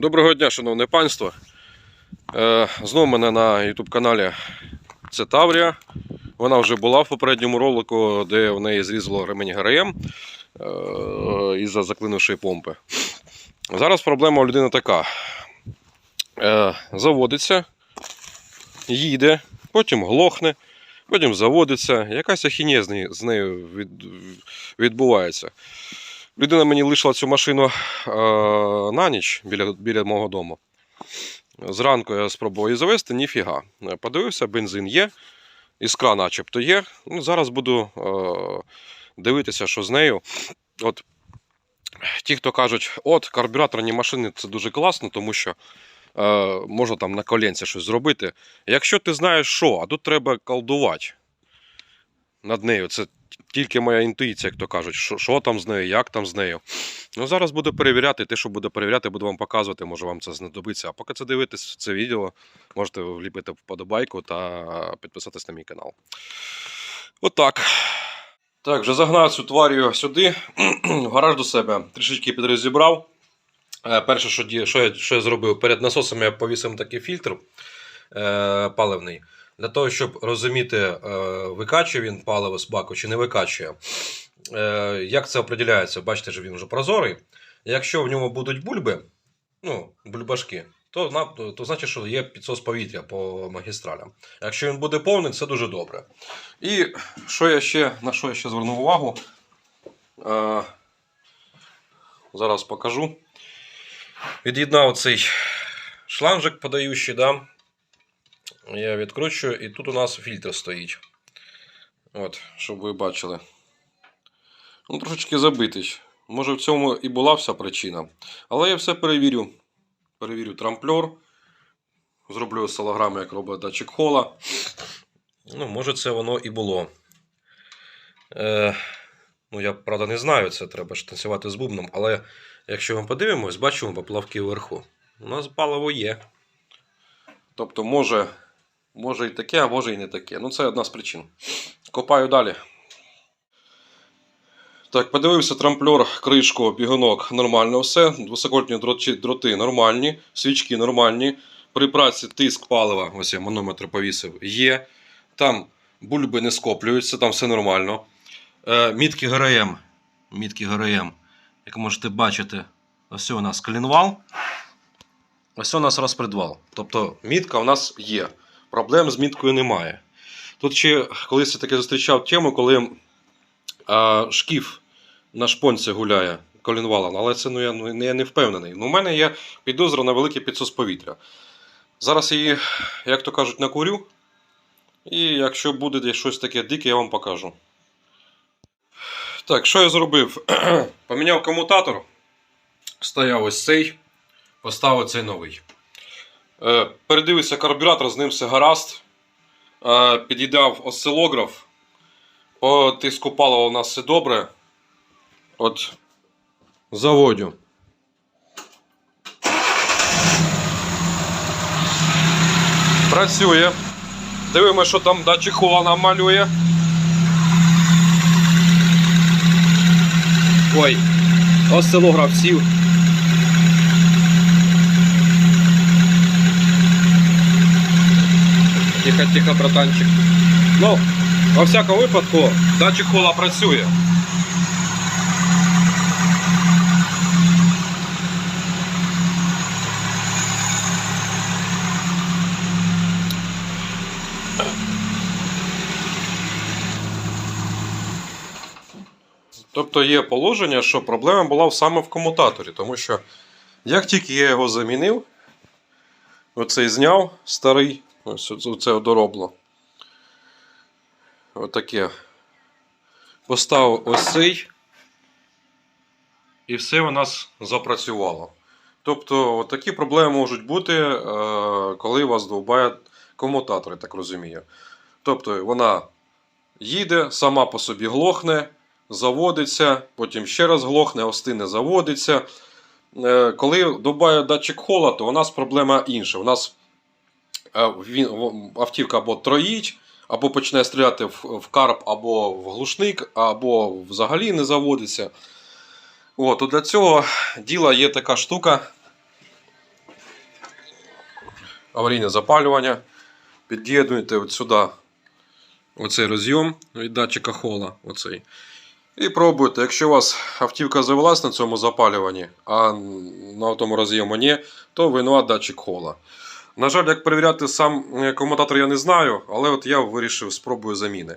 Доброго дня, шановне панство. Е, знову мене на YouTube каналі це Таврія. Вона вже була в попередньому ролику, де в неї зрізало ремень ГРМ е, із-за заклинившої помпи. Зараз проблема у людини така: е, заводиться, їде, потім глохне, потім заводиться. Якась ахінія з нею- відбувається. Людина мені лишила цю машину е, на ніч біля, біля мого дому. Зранку я спробував її завести, ніфіга. Подивився, бензин є, іскра начебто є. Ну, зараз буду е, дивитися, що з нею. От, ті, хто кажуть, от карбюраторні машини це дуже класно, тому що е, можна там на коленці щось зробити. Якщо ти знаєш, що, а тут треба колдувати над нею. Це тільки моя інтуїція, як то кажуть, що, що там з нею, як там з нею. Ну, зараз буду перевіряти. Те, що буду перевіряти, буду вам показувати, може вам це знадобиться. А поки це дивитесь це відео, можете вліпити вподобайку та підписатись на мій канал. Отак. Так, вже загнав цю тварію сюди, в гараж до себе, трішечки підрозібрав. Е, Перше, що, що, я, що я зробив, перед насосом я повісив такий фільтр е, паливний. Для того, щоб розуміти, е, викачує він паливо з баку чи не викачує. Е, як це определяється? Бачите, що він вже прозорий. Якщо в ньому будуть бульби, ну, бульбашки, то, то, значить, що є підсос повітря по магістралям. Якщо він буде повний, це дуже добре. І що я ще, на що я ще звернув увагу? Е, зараз покажу. Від'єднав цей шланжик подаючий, да? Я відкручую, і тут у нас фільтр стоїть. От, щоб ви бачили. Ну, трошечки забитий. Може, в цьому і була вся причина. Але я все перевірю. Перевірю трамплер. Зроблю солограми, як робить датчик хола. Ну, може, це воно і було. Е, ну, я правда не знаю, це треба ж танцювати з бубном. Але якщо ми подивимось, бачимо поплавки вверху. У нас паливо є. Тобто, може, може і таке, а може і не таке. Ну, це одна з причин. Копаю далі. Так, подивився трамплер, кришку, бігунок, нормально все. Високольтні дроти, дроти нормальні, свічки нормальні. При праці тиск палива, ось я манометр повісив, є. Там бульби не скоплюються, там все нормально. Е, мітки ГРМ. Мітки ГРМ. Як можете бачити, ось у нас клінвал. Ось у нас розпредвал. Тобто мітка у нас є. Проблем з міткою немає. Тут ще колись я таки зустрічав тему, коли а, шкіф на шпонці гуляє колінвалом, але це ну, я, ну, я не впевнений. Ну, у мене є підозра на великий підсос повітря. Зараз її, як то кажуть, накурю. І якщо буде щось таке дике, я вам покажу. Так, що я зробив? Поміняв комутатор. Стояв ось цей, поставив цей новий. Е, передивився карбюратор, з ним все гаразд. Е, під'їдав осцилограф. По тиску палива у нас все добре. От заводю. Працює. Дивимося, що там датчик хола нам малює. Ой, осцилограф сів. Тихо, тихо, братанчик. Ну, во всякому випадку, датчик хола працює. Тобто є положення, що проблема була саме в комутаторі, тому що як тільки я його замінив, оцей зняв старий, ось оце доробло. Отаке. Поставив ось цей. І все у нас запрацювало. Тобто, такі проблеми можуть бути, е, коли вас довбає комутатор, я так розумію. Тобто, вона їде, сама по собі глохне, заводиться, потім ще раз глохне, остине, заводиться. Е, Коли довбає датчик хола, то у нас проблема інша. У нас він, автівка або троїть, або почне стріляти в, карп, або в глушник, або взагалі не заводиться. От, для цього діла є така штука. аварійне запалювання. Під'єднуєте от сюди оцей розйом від датчика хола. Оцей. І пробуйте. Якщо у вас автівка завелась на цьому запалюванні, а на тому роз'єму ні, то винуват датчик хола. На жаль, як перевіряти сам е, комутатор я не знаю, але от я вирішив спробую заміни.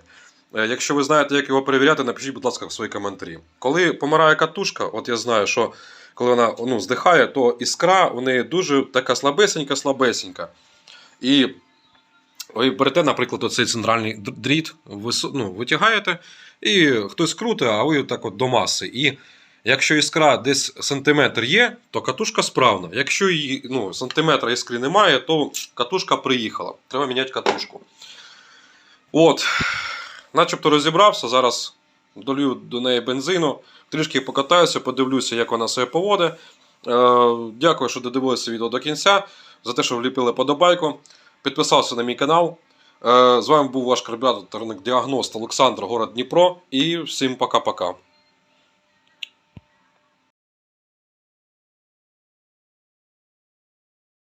Е, Якщо ви знаєте, як його перевіряти, напишіть, будь ласка, в свої коментарі. Коли помирає катушка, от я знаю, що коли вона ну, здихає, то іскра у неї дуже така слабесенька-слабесенька. І ви берете, наприклад, оцей центральний дріт, висо- ну, витягаєте, і хтось крутить, а ви так от до маси. І якщо іскра десь сантиметр є, то катушка справна. Якщо її, ну, сантиметра іскри немає, то катушка приїхала. Треба міняти катушку. От, начебто розібрався. Зараз долью до неї бензину, трішки покатаюся, подивлюся, як вона себе поводить. Е, дякую, що додивилися відео до кінця, за те, що вліпили подобайку. Підписався на мій канал. Е, з вами був ваш карбюраторник діагност Олександр, город Дніпро. І всім пока-пока.